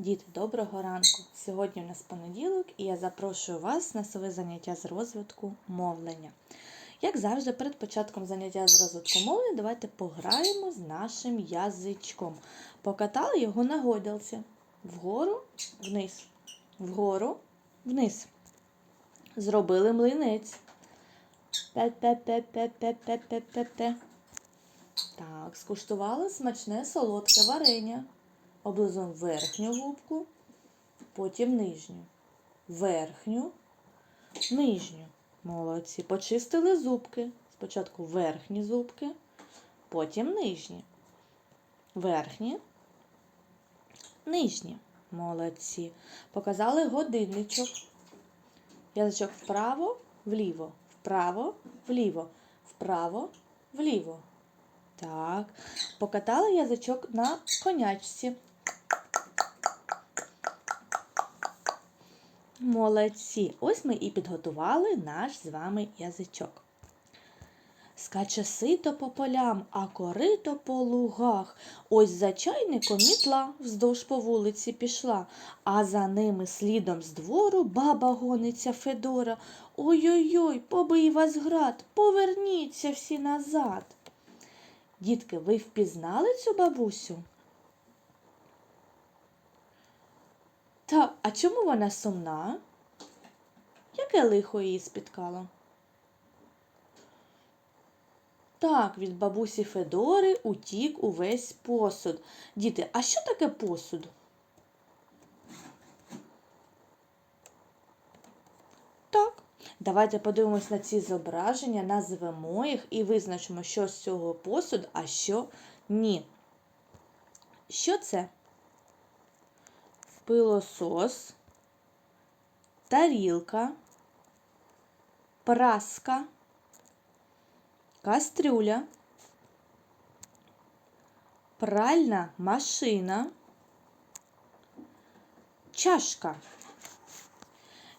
Діти, доброго ранку! Сьогодні у нас понеділок і я запрошую вас на своє заняття з розвитку мовлення. Як завжди, перед початком заняття з розвитку мовлення давайте пограємо з нашим язичком. Покатали його на гойдалці. Вгору, вниз, вгору, вниз. Зробили млинець. Так, скуштували смачне солодке варення. Облизуємо верхню губку, потім нижню. Верхню, нижню. Молодці. Почистили зубки. Спочатку верхні зубки, потім нижні. Верхні, нижні. Молодці. Показали годинничок. Язичок вправо, вліво, вправо, вліво, вправо, вліво. Так. Покатали язичок на конячці. Молодці. Ось ми і підготували наш з вами язичок. Скаче сито по полям, а корито по лугах. Ось за чайником мітла вздовж по вулиці пішла, а за ними слідом з двору баба гониться Федора. Ой-ой-ой, побий вас град, поверніться всі назад. Дітки, ви впізнали цю бабусю? Та, а чому вона сумна? Яке лихо її спіткало? Так, від бабусі Федори утік увесь посуд. Діти, а що таке посуд? Так, давайте подивимось на ці зображення, назвемо їх і визначимо, що з цього посуд, а що ні. Що це? Пилосос, тарілка, праска, кастрюля, пральна машина, чашка.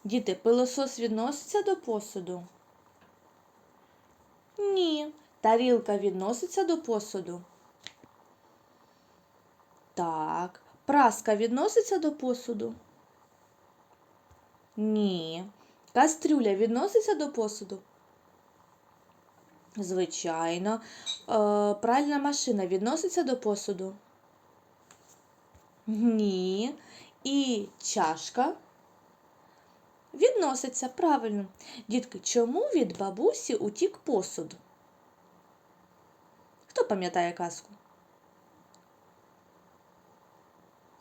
Діти, пилосос відноситься до посуду? Ні. Тарілка відноситься до посуду? Так. Праска відноситься до посуду? Ні. Кастрюля відноситься до посуду? Звичайно. Е, пральна машина відноситься до посуду? Ні. І чашка відноситься правильно. Дітки, чому від бабусі утік посуд? Хто пам'ятає казку?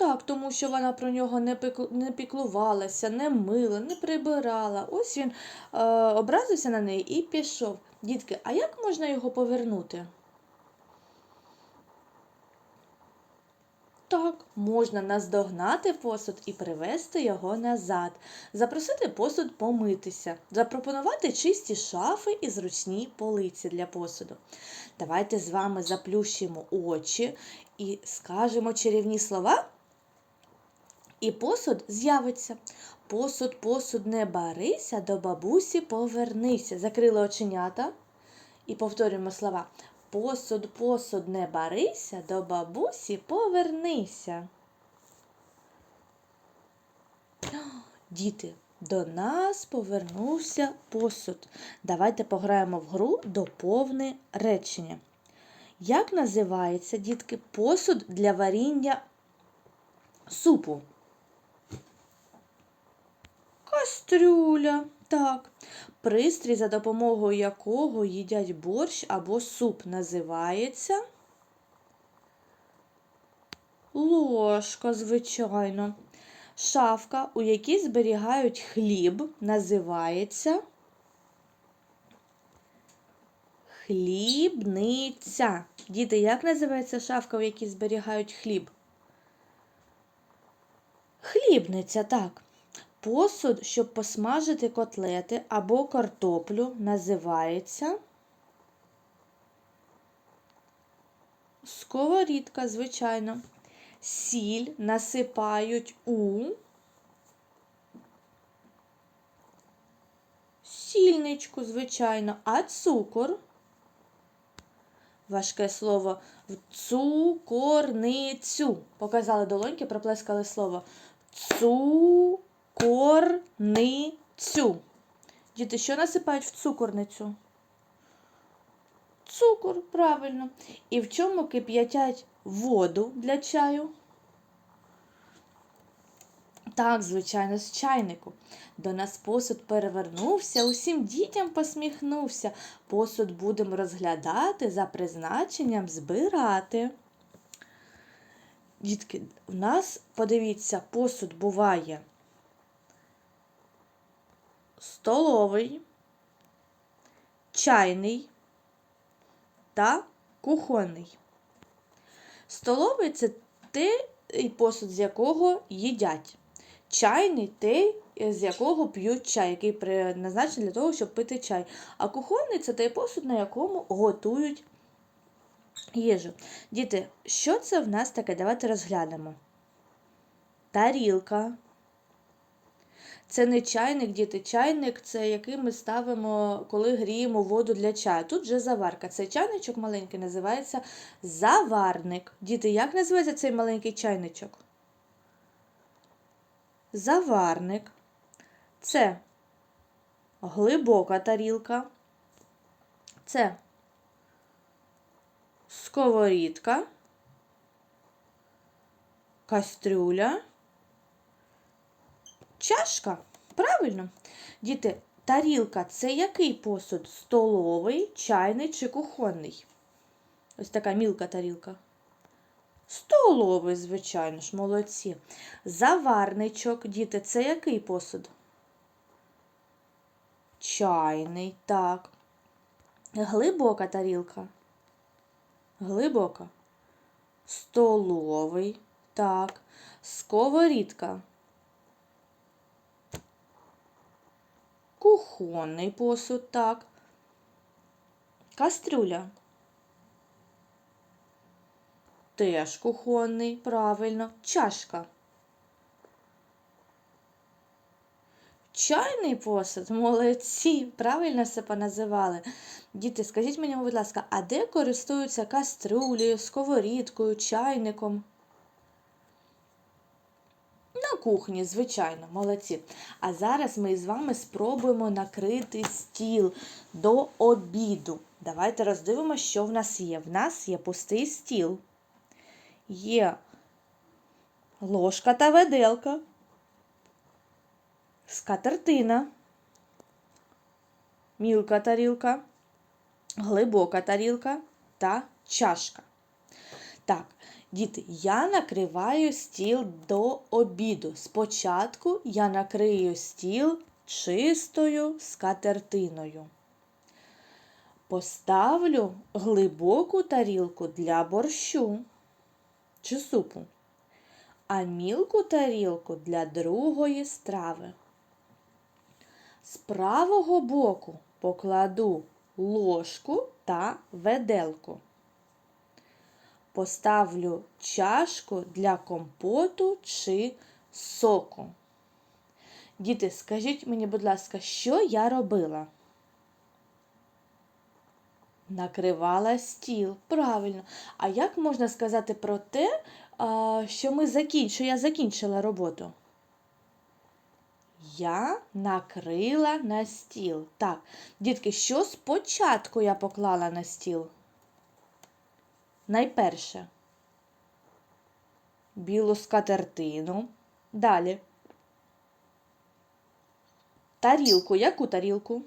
Так, тому що вона про нього не не піклувалася, не мила, не прибирала. Ось він е, образився на неї і пішов. Дітки, а як можна його повернути? Так, можна наздогнати посуд і привезти його назад, запросити посуд помитися, запропонувати чисті шафи і зручні полиці для посуду. Давайте з вами заплющимо очі і скажемо чарівні слова. І посуд з'явиться. Посуд, посуд, не барися, до бабусі повернися. Закрили оченята і повторюємо слова. Посуд, посуд, не барися, до бабусі повернися. Діти, до нас повернувся посуд. Давайте пограємо в гру доповни речення. Як називається, дітки, посуд для варіння супу? Кастрюля. Так. Пристрій, за допомогою якого їдять борщ або суп, називається ложка, звичайно. Шафка, у якій зберігають хліб, називається хлібниця. Діти, як називається шафка, в якій зберігають хліб? Хлібниця, так. Посуд, щоб посмажити котлети або картоплю, називається сковорідка, звичайно. Сіль насипають у сільничку, звичайно, а цукор, важке слово в цукорницю. Показали долоньки, проплескали слово цукорницю. Діти, що насипають в цукорницю? Цукор, правильно. І в чому кип'ятять воду для чаю? Так, звичайно, з чайнику. До нас посуд перевернувся, усім дітям посміхнувся. Посуд будемо розглядати, за призначенням збирати. Дітки, у нас, подивіться, посуд буває столовий, чайний та кухонний. Столовий це той посуд, з якого їдять. Чайний той, з якого п'ють чай, який призначений для того, щоб пити чай. А кухонний це той посуд, на якому готують їжу. Діти, що це в нас таке? Давайте розглянемо. Тарілка. Це не чайник, діти. Чайник це який ми ставимо, коли гріємо воду для чаю. Тут вже заварка. Цей чайничок маленький називається заварник. Діти, як називається цей маленький чайничок? Заварник. Це глибока тарілка. Це сковорідка, кастрюля, чашка. Правильно? Діти, тарілка це який посуд? Столовий, чайний чи кухонний? Ось така мілка тарілка. Столовий, звичайно ж, молодці. Заварничок, діти, це який посуд? Чайний, так. Глибока тарілка. Глибока. Столовий, так. Сковорідка. Кухонний посуд, так. Кастрюля. Теж кухонний, правильно. Чашка. Чайний посуд, молодці, правильно все поназивали. Діти, скажіть мені, будь ласка, а де користуються кастрюлею, сковорідкою, чайником? Кухні, звичайно, молодці. А зараз ми з вами спробуємо накрити стіл до обіду. Давайте роздивимося, що в нас є. В нас є пустий стіл. Є ложка та веделка, скатертина, мілка тарілка, глибока тарілка та чашка. Так, діти, я накриваю стіл до обіду. Спочатку я накрию стіл чистою скатертиною. Поставлю глибоку тарілку для борщу чи супу, а мілку тарілку для другої страви. З правого боку покладу ложку та веделку. Поставлю чашку для компоту чи соку. Діти, скажіть мені, будь ласка, що я робила? Накривала стіл. Правильно. А як можна сказати про те, що ми закін... що я закінчила роботу? Я накрила на стіл. Так, дітки, що спочатку я поклала на стіл? Найперше. Білу скатертину. Далі. Тарілку. Яку тарілку?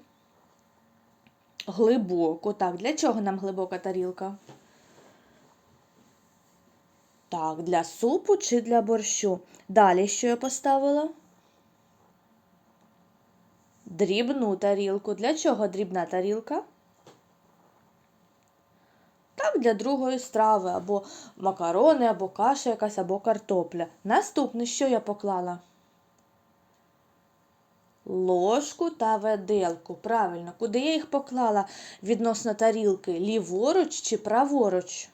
Глибоку. Так, для чого нам глибока тарілка? Так, для супу чи для борщу. Далі що я поставила? Дрібну тарілку. Для чого дрібна тарілка? Для другої страви, або макарони, або каша якась, або картопля. Наступне, що я поклала? Ложку та веделку. Правильно, куди я їх поклала відносно тарілки? Ліворуч чи праворуч?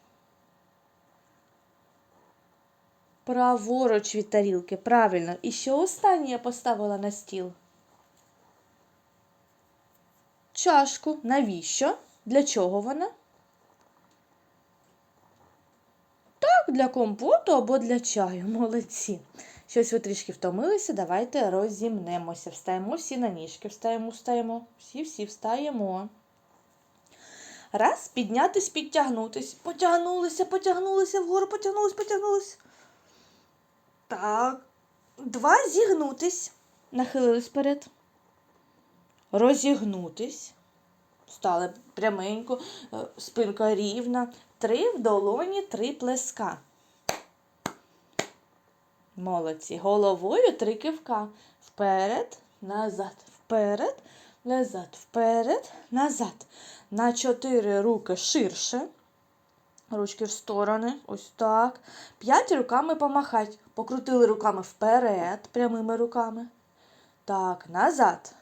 Праворуч від тарілки. Правильно. І що останнє я поставила на стіл? Чашку. Навіщо? Для чого вона? так, для компоту або для чаю. Молодці. Щось ви трішки втомилися, давайте розімнемося. Встаємо всі на ніжки, встаємо, встаємо. Всі-всі встаємо. Раз, піднятись, підтягнутись. Потягнулися, потягнулися вгору, потягнулись, потягнулись. Так. Два зігнутись. Нахилились вперед. Розігнутись. Стали пряменько, е, спинка рівна. Три в долоні, три плеска. Молодці. Головою три кивка. Вперед, назад, вперед, назад, вперед, назад. На чотири руки ширше. Ручки в сторони. Ось так. П'ять руками помахать. Покрутили руками вперед, прямими руками. Так, назад.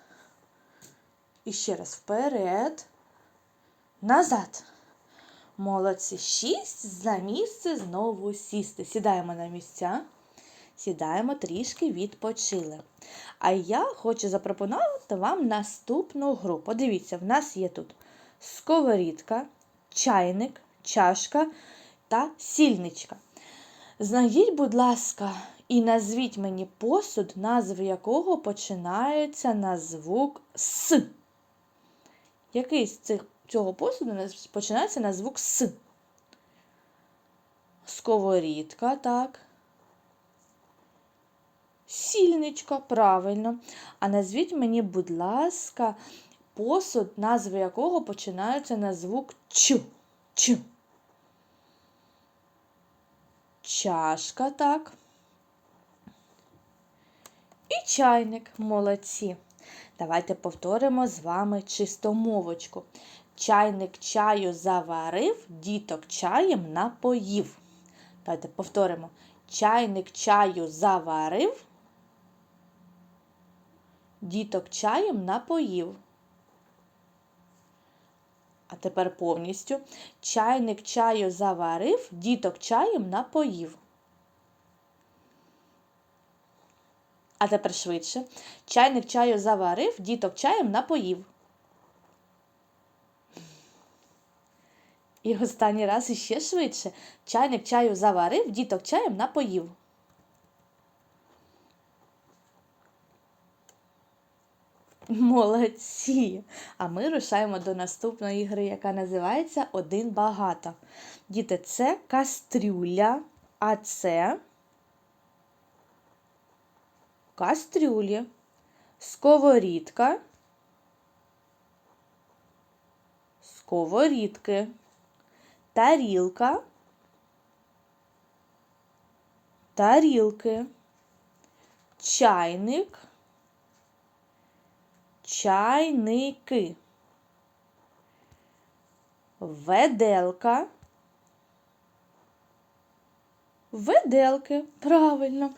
І ще раз вперед. Назад. Молодці. Шість за місце знову сісти. Сідаємо на місця. Сідаємо трішки відпочили. А я хочу запропонувати вам наступну гру. Подивіться, в нас є тут сковорідка, чайник, чашка та сільничка. Знайдіть, будь ласка, і назвіть мені посуд, назви якого починається на звук С. Який з цих, цього посуду починається на звук С? Сковорідка, так. Сільничка, правильно. А назвіть мені, будь ласка, посуд, назви якого починаються на звук Ч. Ч. Чашка, так. І чайник, молодці. Давайте повторимо з вами чистомовочку. Чайник чаю заварив, діток чаєм напоїв. Давайте повторимо. Чайник чаю заварив, діток чаєм напоїв. А тепер повністю. Чайник чаю заварив, діток чаєм напоїв. А тепер швидше. Чайник чаю заварив, діток чаєм напоїв. І останній раз іще швидше. Чайник чаю заварив, діток чаєм напоїв. Молодці! А ми рушаємо до наступної гри, яка називається Один багато. Діти, це кастрюля, а це кастрюлі, сковорідка, сковорідки, тарілка, тарілки, чайник, чайники, веделка, веделки, правильно.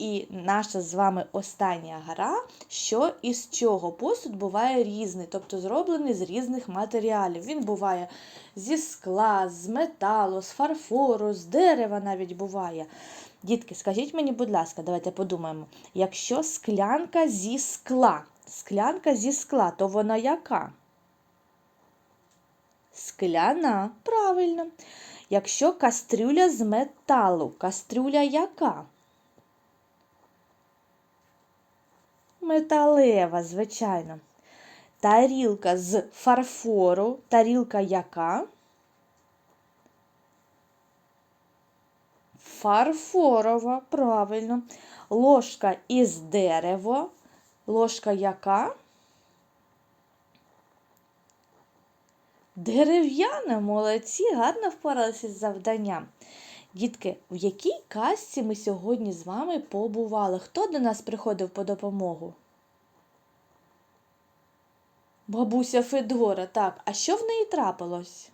І наша з вами остання гра, що із чого посуд буває різний, тобто зроблений з різних матеріалів. Він буває зі скла, з металу, з фарфору, з дерева навіть буває. Дітки, скажіть мені, будь ласка, давайте подумаємо, якщо склянка зі скла, склянка зі скла, то вона яка? Скляна, правильно. Якщо кастрюля з металу, кастрюля яка? Металева, звичайно. Тарілка з фарфору. Тарілка яка? Фарфорова, правильно. Ложка із дерева. Ложка яка? Дерев'яна, молодці, гарно впоралися з завданням. Дітки, в якій казці ми сьогодні з вами побували? Хто до нас приходив по допомогу? Бабуся Федора, так. А що в неї трапилось?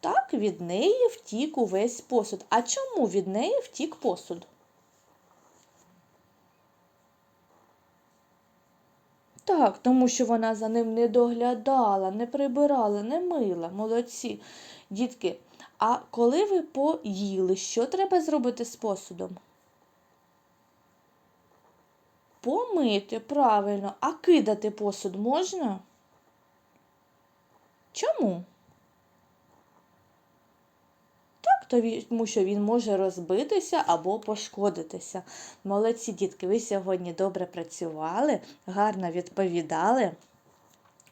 Так, від неї втік увесь посуд. А чому від неї втік посуд? Так, тому що вона за ним не доглядала, не прибирала, не мила. Молодці. Дітки, а коли ви поїли, що треба зробити з посудом? Помити, правильно. А кидати посуд можна? Чому? Так, тому що він може розбитися або пошкодитися. Молодці дітки, ви сьогодні добре працювали, гарно відповідали.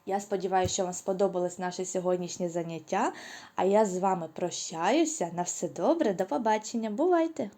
Я сподіваюся, що вам сподобалось наше сьогоднішнє заняття. А я з вами прощаюся. На все добре, до побачення. Бувайте!